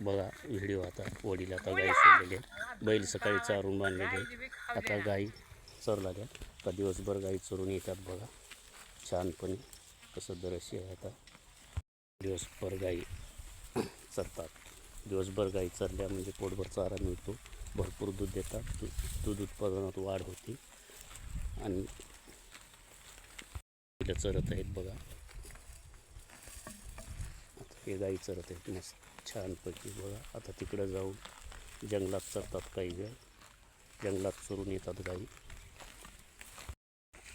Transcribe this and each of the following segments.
बघा व्हिडिओ आता वडील आता गाई सोडलेले बैल सकाळी चारून बांधलेले आता गाई चरलाल्या का दिवसभर गाई चरून येतात बघा. छानपणे कसं दरश्य आहे आता. दिवसभर गाई चरतात. दिवसभर गाई चरल्या म्हणजे पोटभर चारा मिळतो. भरपूर दूध देतात. दूध उत्पादनात वाढ होती. आणि चरत आहेत बघा. आता हे गाई चरत आहेत. मस्त. छानपैकी बघा. आता तिकडं जाऊन जंगलात चरतात काही वेळ जंगलात चरून येतात गाई.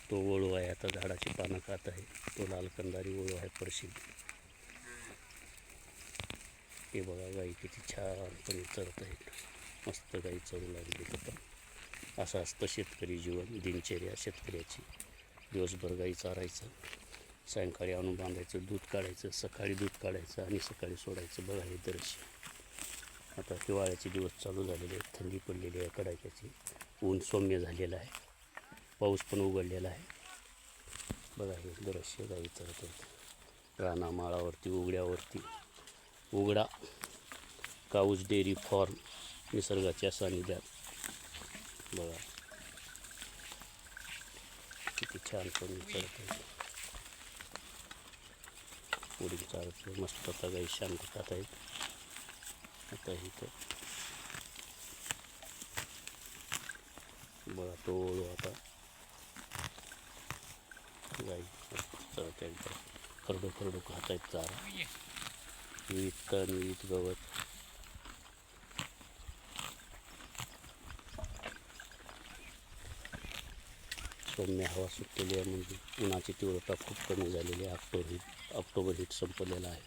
तो वळू आहे आता झाडाची पानं खात आहे. तो लाल कंदारी वळू आहे प्रसिद्ध हे बघा गाई किती छानपणे चरत आहे मस्त गाई चरू लागली तर असं असतं शेतकरी जीवन दिनचर्या शेतकऱ्याची. दिवसभर गाई चारायचं. सायंकाळी आणून बांधायचं दूध काढायचं सकाळी दूध काढायचं आणि सकाळी सोडायचं. बघा हे दृश्य. आता हिवाळ्याचे दिवस चालू झालेले आहेत. थंडी पडलेली आहे कडाक्याची. ऊन सौम्य झालेलं आहे. पाऊस पण उघडलेला आहे. बघा हे दृश्य गाई चरत आहेत राणा माळावरती उघड्यावरती. उघडा. काऊस डेअरी फॉर्म निसर्गाच्या सानिध्यात. बघा. किती छान करून चढत आहे. पुढील चालत मस्त आता गाई शांत खात आहेत. आता इथं. बघा तो ओळू आता. गाई चढत एकदम खरडू खरडू खात आहेत चारा. विविध तण विविध गवत. सौम्य हवा सुटलेली आहे म्हणजे उन्हाची तीव्रता खूप कमी झालेली आहे. ऑक्टोबर हिट ऑक्टोबर हिट संपलेला आहे.